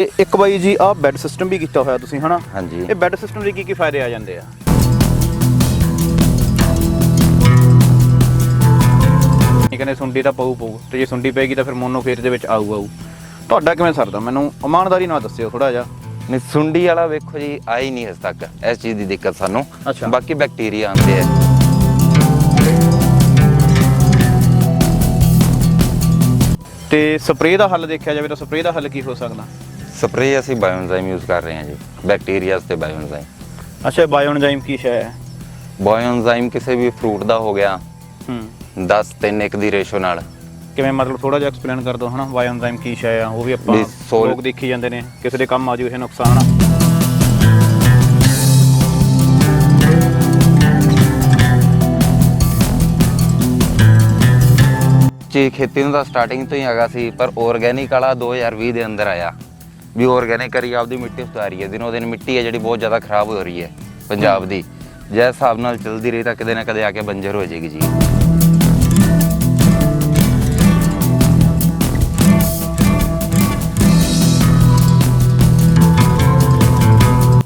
ਇਹ ਇੱਕ ਬਾਈ ਜੀ ਆਹ ਬੈੱਡ ਸਿਸਟਮ ਵੀ ਕੀਤਾ ਹੋਇਆ ਤੁਸੀਂ ਹਨਾ? ਹਾਂਜੀ। ਇਹ ਬੈੱਡ ਸਿਸਟਮ ਦੇ ਕੀ ਕੀ ਫਾਇਦੇ ਆ ਜਾਂਦੇ ਆ? ਇਹ ਕਹਿੰਦੇ ਸੁੰਡੀ ਤਾਂ ਪਊ ਪਊ ਤੇ ਜੇ ਸੁੰਡੀ ਪੈਗੀ ਤਾਂ ਫਿਰ ਮੋਨੋ ਖੇਤ ਦੇ ਵਿੱਚ ਆਊ ਆਊ। ਤੁਹਾਡਾ ਕਿਵੇਂ ਸਰਦਾ? ਮੈਨੂੰ ਇਮਾਨਦਾਰੀ ਨਾਲ ਦੱਸਿਓ ਥੋੜਾ ਜਿਹਾ। ਨਹੀਂ ਸੁੰਡੀ ਵਾਲਾ ਵੇਖੋ ਜੀ ਆਈ ਨਹੀਂ ਹਜੇ ਤੱਕ। ਇਸ ਚੀਜ਼ ਦੀ ਦਿੱਕਤ ਸਾਨੂੰ। ਅੱਛਾ। ਬਾਕੀ ਬੈਕਟੀਰੀਆ ਆਉਂਦੇ ਆ। ਤੇ ਸਪਰੇਅ ਦਾ ਹੱਲ ਦੇਖਿਆ ਜਾਵੇ ਤਾਂ ਸਪਰੇਅ ਦਾ ਹੱਲ ਕੀ ਹੋ ਸਕਦਾ? ਸਪਰੇਅ ਅਸੀਂ ਬਾਇਓਐਨਜ਼ਾਈਮ ਯੂਜ਼ ਕਰ ਰਹੇ ਹਾਂ ਜੀ ਬੈਕਟੀਰੀਆਜ਼ ਤੇ ਬਾਇਓਐਨਜ਼ਾਈਮ। ਅੱਛਾ ਬਾਇਓਐਨਜ਼ਾਈਮ ਕੀ ਸ਼ੈ ਹੈ? ਬਾਇਓਐਨਜ਼ਾਈਮ ਕਿਸੇ ਵੀ ਫਰੂਟ ਦਾ ਹੋ ਗਿਆ ਹੂੰ। 10 3 1 ਦੀ ਰੇਸ਼ੋ ਨਾਲ। ਕਿਵੇਂ ਮਤਲਬ ਥੋੜਾ ਜਿਹਾ ਐਕਸਪਲੇਨ ਕਰ ਦਿਓ ਹਨਾ ਬਾਇਓਐਨਜ਼ਾਈਮ ਕੀ ਸ਼ੈ ਆ ਉਹ ਵੀ ਆਪਾਂ ਵੀ ਸੋਲ- ਲੋਕ ਦੇਖੀ ਜਾਂਦੇ ਨੇ ਕਿਸੇ ਦੇ ਕੰਮ ਆ ਜੂ ਇਹ ਨੁਕਸਾਨ ਆ। ਜੀ ਖੇਤੀ ਨੂੰ ਤਾਂ ਸਟਾਰਟਿੰਗ ਤੋਂ ਹੀ ਹੈਗਾ ਸੀ ਪਰ ਆਰਗੇਨਿਕ ਵਾਲਾ 2020 ਦੇ ਅੰਦਰ ਆਇਆ। ਵੀ ਆਰਗੇਨਿਕ ਕਰੀ ਆਪਦੀ ਮਿੱਟੀ ਸੁਧਾਰੀ ਹੈ। ਦਿਨੋ ਦਿਨ ਮਿੱਟੀ ਹੈ ਜਿਹੜੀ ਬਹੁਤ ਜ਼ਿਆਦਾ ਖਰਾਬ ਹੋ ਰਹੀ ਹੈ ਪੰਜਾਬ ਦੀ। ਜੇ ਹਿਸਾਬ ਨਾਲ ਚੱਲਦੀ ਰਹੀ ਤਾਂ ਕਿਤੇ ਨਾ ਕਦੇ ਆ ਕੇ ਬੰਜਰ ਹੋ ਜਾਏਗੀ ਜੀ।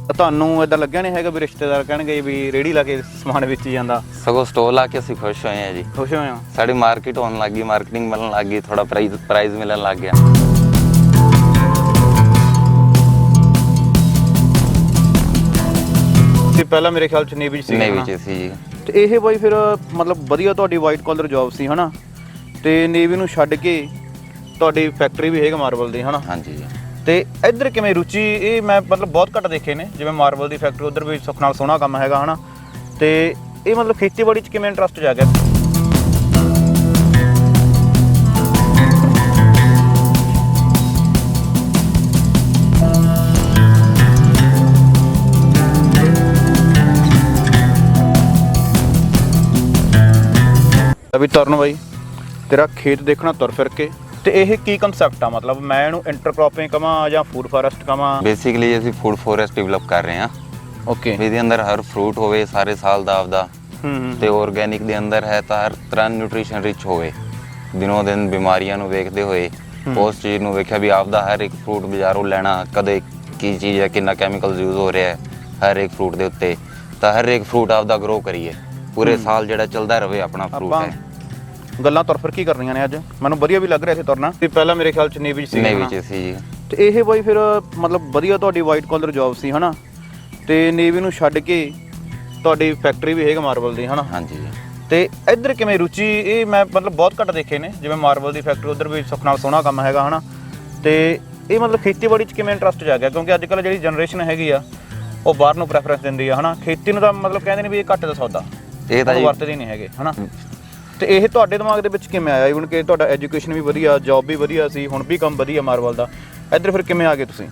ਤੁਹਾਨੂੰ ਇਦਾਂ ਲੱਗਿਆ ਨਹੀਂ ਹੈਗਾ ਵੀ ਰਿਸ਼ਤੇਦਾਰ ਕਹਿਣਗੇ ਵੀ ਰੇੜੀ ਲਾ ਕੇ ਸਮਾਨ ਵੇਚੀ ਜਾਂਦਾ? ਸਗੋਂ ਸਟੋਲ ਆ ਕੇ ਅਸੀਂ ਖੁਸ਼ ਹੋਏ ਹਾਂ ਜੀ। ਖੁਸ਼ ਹੋਏ ਹੋ? ਸਾਡੀ ਮਾਰਕੀਟ ਹੋਣ ਲੱਗੀ ਮਾਰਕੀਟਿੰਗ ਮਿਲਣ ਲੱਗ ਥੋੜਾ ਪ੍ਰਾਈਜ਼ ਪ੍ਰਾਈਜ਼ ਮਿਲਣ ਲੱਗ ਗਿਆ। ਤੇ ਪਹਿਲਾਂ ਮੇਰੇ ਖਿਆਲ ਚ ਨੇਵੀ ਚ ਸੀ ਨੇਵੀ ਚ ਸੀ ਜੀ। ਤੇ ਇਹ ਬਾਈ ਫਿਰ ਮਤਲਬ ਵਧੀਆ ਤੁਹਾਡੀ ਵਾਈਟ ਕਾਲਰ ਜੌਬ ਸੀ ਹਨਾ? ਤੇ ਨੇਵੀ ਨੂੰ ਛੱਡ ਕੇ ਤੁਹਾਡੀ ਫੈਕਟਰੀ ਵੀ ਹੈਗਾ ਮਾਰਬਲ ਦੀ ਹਨਾ? ਹਾਂਜੀ ਜੀ। ਤੇ ਇੱਧਰ ਕਿਵੇਂ ਰੁਚੀ? ਇਹ ਮੈਂ ਮਤਲਬ ਬਹੁਤ ਘੱਟ ਦੇਖੇ ਨੇ ਜਿਵੇਂ ਮਾਰਬਲ ਦੀ ਫੈਕਟਰੀ ਉਧਰ ਵੀ ਸੁੱਖ ਨਾਲ ਸੋਹਣਾ ਕੰਮ ਹੈਗਾ ਹਨਾ? ਤੇ ਇਹ ਮਤਲਬ ਖੇਤੀਬਾੜੀ ਚ ਕਿਵੇਂ ਇੰਟਰਸਟ ਜਾਗਿਆ? ਅਭੀ ਤੁਰਨ ਬਾਈ। ਤੇਰਾ ਖੇਤ ਦੇਖਣਾ ਤੁਰ ਫਿਰ ਕੇ। ਤੇ ਇਹ ਕੀ ਕਨਸੈਪਟ ਆ? ਮਤਲਬ ਮੈਂ ਇਹਨੂੰ ਇੰਟਰਕ੍ਰੋਪਿੰਗ ਕਵਾਂ ਜਾਂ ਫੂਡ ਫਾਰੈਸਟ ਕਵਾਂ? ਬੇਸਿਕਲੀ ਅਸੀਂ ਫੂਡ ਫੋਰੈਸਟ ਡਿਵੈਲਪ ਕਰ ਰਹੇ ਹਾਂ। ਓਕੇ ਵੀ ਇਹਦੇ ਅੰਦਰ ਹਰ ਫਰੂਟ ਹੋਵੇ ਸਾਰੇ ਸਾਲ ਦਾ ਆਪਦਾ। ਤੇ ਆਰਗੇਨਿਕ ਦੇ ਅੰਦਰ ਹੈ ਤਾਂ ਹਰ ਤਰ੍ਹਾਂ ਨਿਊਟ੍ਰੀਸ਼ਨ ਰਿਚ ਹੋਵੇ। ਦਿਨੋਂ ਦਿਨ ਬਿਮਾਰੀਆਂ ਨੂੰ ਵੇਖਦੇ ਹੋਏ ਉਸ ਚੀਜ਼ ਨੂੰ ਵੇਖਿਆ ਵੀ ਆਪਦਾ ਹਰ ਇੱਕ ਫਰੂਟ ਬਾਜ਼ਾਰੋਂ ਲੈਣਾ ਕਦੇ ਕੀ ਚੀਜ਼ ਹੈ ਕਿੰਨਾ ਕੈਮੀਕਲ ਯੂਜ਼ ਹੋ ਰਿਹਾ ਹੈ ਹਰ ਇੱਕ ਫਰੂਟ ਦੇ ਉੱਤੇ। ਤਾਂ ਹਰ ਇੱਕ ਫਰੂਟ ਆਪਦਾ ਗਰੋ ਕਰੀਏ। ਪੂਰੇ ਸਾਲ ਜਿਹੜਾ ਚੱਲਦਾ ਰਵੇ ਆਪਣਾ ਫਰੂਟ ਹੈ। ਗੱਲਾਂ ਤੁਰ ਫਿਰ ਕੀ ਕਰਨੀਆਂ ਨੇ ਅੱਜ? ਮੈਨੂੰ ਵਧੀਆ ਵੀ ਲੱਗ ਰਿਹਾ ਸੀ ਤੁਰਨਾ। ਤੇ ਪਹਿਲਾਂ ਮੇਰੇ ਖਿਆਲ ਚ ਨੇਵੀ ਚ ਸੀ। ਨੇਵੀ? ਚ ਸੀ ਜੀ। ਤੇ ਇਹ ਬਾਈ ਫਿਰ ਮਤਲਬ ਵਧੀਆ ਤੁਹਾਡੀ ਵਾਈਟ ਕਾਲਰ ਜੌਬ ਸੀ ਹਨਾ? ਤੇ ਨੇਵੀ ਨੂੰ ਛੱਡ ਕੇ ਤੁਹਾਡੀ ਫੈਕਟਰੀ ਵੀ ਹੈਗਾ ਮਾਰਬਲ ਦੀ ਹਨਾ? ਹਾਂਜੀ। ਜੀ ਤੇ ਇੱਧਰ ਕਿਵੇਂ ਰੁਚੀ? ਇਹ ਮੈਂ ਮਤਲਬ ਬਹੁਤ ਘੱਟ ਦੇਖੇ ਨੇ ਜਿਵੇਂ ਮਾਰਬਲ ਦੀ ਫੈਕਟਰੀ ਉਧਰ ਵੀ ਸੁੱਖ ਨਾਲ ਸੋਹਣਾ ਕੰਮ ਹੈਗਾ ਹਨਾ? ਤੇ ਇਹ ਮਤਲਬ ਖੇਤੀਬਾੜੀ 'ਚ ਕਿਵੇਂ ਇੰਟਰਸਟ ਜਾਗਿਆ ਕਿਉਂਕਿ ਅੱਜ ਕੱਲ੍ਹ ਜਿਹੜੀ ਜਨਰੇਸ਼ਨ ਹੈਗੀ ਆ ਉਹ ਬਾਹਰ ਨੂੰ ਪ੍ਰੈਫਰੈਂਸ ਦਿੰਦੀ ਆ ਹਨਾ? ਖੇਤੀ ਨੂੰ ਤਾਂ ਮਤਲਬ ਕਹਿੰਦੇ ਨੇ ਵੀ ਇਹ ਘੱਟ ਦਾ ਸੌਦਾ। ਇਹ ਤਾਂ ਜੀ ਵਰਤਦੇ ਨਹੀਂ ਹੈਗੇ ਹਨਾ? ਤੇ ਇਹ ਤੁਹਾਡੇ ਦਿਮਾਗ ਦੇ ਵਿੱਚ ਕਿਵੇਂ ਆਇਆ? ਇਵਨ ਕਿ ਤੁਹਾਡਾ ਐਜੂਕੇਸ਼ਨ ਵੀ ਵਧੀਆ ਜੌਬ ਵੀ ਵਧੀਆ ਸੀ ਹੁਣ ਵੀ ਕੰਮ ਵਧੀਆ ਮਾਰਬਲ ਦਾ। ਇੱਧਰ ਫਿਰ ਕਿਵੇਂ ਆ ਗਏ ਤੁਸੀਂ?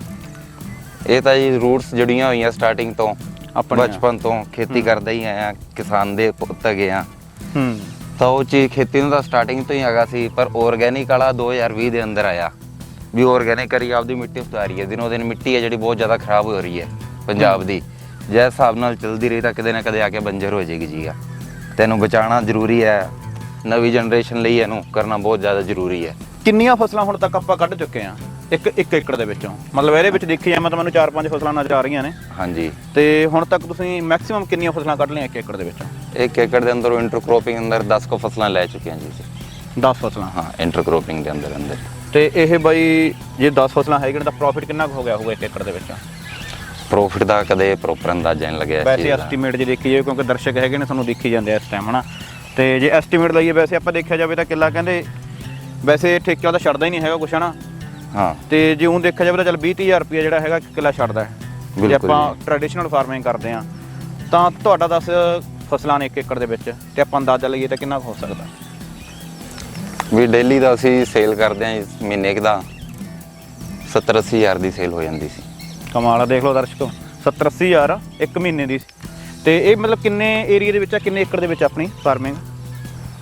ਇਹ ਤਾਂ ਜੀ ਰੂਟਸ ਜੁੜੀਆਂ ਹੋਈਆਂ ਸਟਾਰਟਿੰਗ ਤੋਂ ਆਪਣੀਆਂ। ਬਚਪਨ ਤੋਂ ਖੇਤੀ ਕਰਦਾ ਹੀ ਆਇਆ ਕਿਸਾਨ ਦੇ ਪੁੱਤ ਗਏ ਆ। ਹੂੰ। ਤਾਂ ਉਹ ਚੀਜ਼ ਖੇਤੀ ਨੂੰ ਤਾਂ ਸਟਾਰਟਿੰਗ ਤੋਂ ਹੀ ਹੈਗਾ ਸੀ ਪਰ ਆਰਗੇਨਿਕ ਵਾਲਾ 2020 ਦੇ ਅੰਦਰ ਆਇਆ। ਵੀ ਆਰਗੇਨਿਕ ਕਰੀ ਆਪਦੀ ਮਿੱਟੀ ਸੁਧਾਰੀ ਹੈ ਦਿਨੋ ਦਿਨ ਮਿੱਟੀ ਹੈ ਜਿਹੜੀ ਬਹੁਤ ਜ਼ਿਆਦਾ ਖਰਾਬ ਹੋ ਰਹੀ ਹੈ ਪੰਜਾਬ ਦੀ। ਜੇ ਹਿਸਾਬ ਨਾਲ ਚੱਲਦੀ ਰਹੀ ਤਾਂ ਕਿਤੇ ਨਾ ਕਦੇ ਆ ਕੇ ਬੰਜਰ ਹੋ ਜਾਏਗੀ ਜੀ ਆ। ਤੈਨੂੰ ਬਚਾਉਣਾ ਜ਼ਰੂਰੀ ਹੈ ਨਵੀਂ ਜਨਰੇਸ਼ਨ ਲਈ ਇਹਨੂੰ ਕਰਨਾ ਬਹੁਤ ਜ਼ਿਆਦਾ ਜ਼ਰੂਰੀ ਹੈ। ਕਿੰਨੀਆਂ ਫਸਲਾਂ ਹੁਣ ਤੱਕ ਆਪਾਂ ਕੱਢ ਚੁੱਕੇ ਆ ਇੱਕ ਇੱਕ ਏਕੜ ਦੇ ਵਿੱਚੋਂ। ਮਤਲਬ ਇਹਦੇ ਵਿੱਚ ਦੇਖੀ ਜਾਵਾਂ ਤਾਂ ਮੈਨੂੰ 4-5 ਫਸਲਾਂ ਨਜ਼ਰ ਆ ਰਹੀਆਂ ਨੇ। ਹਾਂਜੀ। ਤੇ ਹੁਣ ਤੱਕ ਤੁਸੀਂ ਮੈਕਸਿਮਮ ਕਿੰਨੀਆਂ ਫਸਲਾਂ ਕੱਢ ਲਈਆਂ ਇੱਕ ਏਕੜ ਦੇ ਵਿੱਚੋਂ? ਇੱਕ ਏਕੜ ਦੇ ਅੰਦਰ ਇੰਟਰਕ੍ਰੋਪਿੰਗ ਅੰਦਰ 10 ਕੋ ਫਸਲਾਂ ਲੈ ਚੁੱਕੇ ਹਾਂ ਜੀ ਅਸੀਂ। 10 ਫਸਲਾਂ? ਹਾਂ ਇੰਟਰਕ੍ਰੋਪਿੰਗ ਦੇ ਅੰਦਰ ਅੰਦਰ। ਤੇ ਇਹ ਬਾਈ ਜੇ 10 ਫਸਲਾਂ ਹੈਗੀਆਂ ਤਾਂ ਪ੍ਰੋਫਿਟ ਕਿੰਨਾ ਕੁ ਹੋ ਗਿਆ ਹੋਊਗਾ ਇੱਕ ਏਕੜ ਦੇ ਵਿੱਚ? ਪ੍ਰੋਫਿਟ ਦਾ ਕਦੇ ਪ੍ਰੋਪਰ ਅੰਦਾਜ਼ਾ ਨਹੀਂ ਲੱਗਿਆ ਇਸ ਵੈਸੇ ਚੀਜ਼ ਦਾ। ਐਸਟੀਮੇਟ ਜੇ ਦੇਖੀ ਜਾਵੇ ਕਿਉਂਕਿ ਦਰਸ਼ਕ ਹੈਗੇ ਨੇ ਤੁਹਾਨੂੰ ਦੇਖੀ ਜਾਂਦੇ ਆ ਇਸ ਟਾਈਮ ਹਨਾ? ਤੇ ਜੇ ਐਸਟੀਮੇਟ ਲਈਏ ਵੈਸੇ ਆਪਾਂ ਦੇਖਿਆ ਜਾਵੇ ਤਾਂ ਕਿੱਲਾ ਕਹਿੰਦੇ ਵੈਸੇ ਠੇਕੇ ਵਾਲਾ ਛੱਡਦਾ ਹੀ ਨਹੀਂ ਹੈਗਾ ਕੁਛ ਹਨਾ? ਹਾਂ। ਤੇ ਜੇ ਉਹ ਦੇਖਿਆ ਜਾਵੇ ਤਾਂ ਚਲ 20000 ਰੁਪਏ ਜਿਹੜਾ ਹੈਗਾ ਇੱਕ ਕਿੱਲਾ ਛੱਡਦਾ ਹੈ। ਜੇ ਬਿਲਕੁਲ ਆਪਾਂ। ਟ੍ਰੈਡੀਸ਼ਨਲ ਫਾਰਮਿੰਗ ਕਰਦੇ ਆ ਤਾਂ ਤੁਹਾਡਾ 10 ਫਸਲਾਂ ਨੇ ਇੱਕ ਏਕੜ ਦੇ ਵਿੱਚ ਤੇ ਆਪਾਂ ਅੰਦਾਜ਼ਾ ਲਈਏ ਤਾਂ ਕਿੰਨਾ ਕੁ ਹੋ ਸਕਦਾ? ਵੀ ਡੇਲੀ ਦਾ ਅਸੀਂ ਸੇਲ ਕਰਦੇ ਹਾਂ ਮਹੀਨੇ ਕੁ ਦਾ 70 80 ਹਜ਼ਾਰ ਦੀ ਸੇਲ ਹੋ ਜਾਂਦੀ ਸੀ। ਕਮਾਲ ਆ ਦੇਖ ਲਓ ਦਰਸ਼ਕੋ 70 80 ਹਜ਼ਾਰ ਇੱਕ ਮਹੀਨੇ ਦੀ। ਤੇ ਇਹ ਮਤਲਬ ਕਿੰਨੇ ਏਰੀਆ ਦੇ ਵਿੱਚ ਆ ਕਿੰਨੇ ਏਕੜ ਦੇ ਵਿੱਚ ਆਪਣੀ ਫਾਰਮਿੰਗ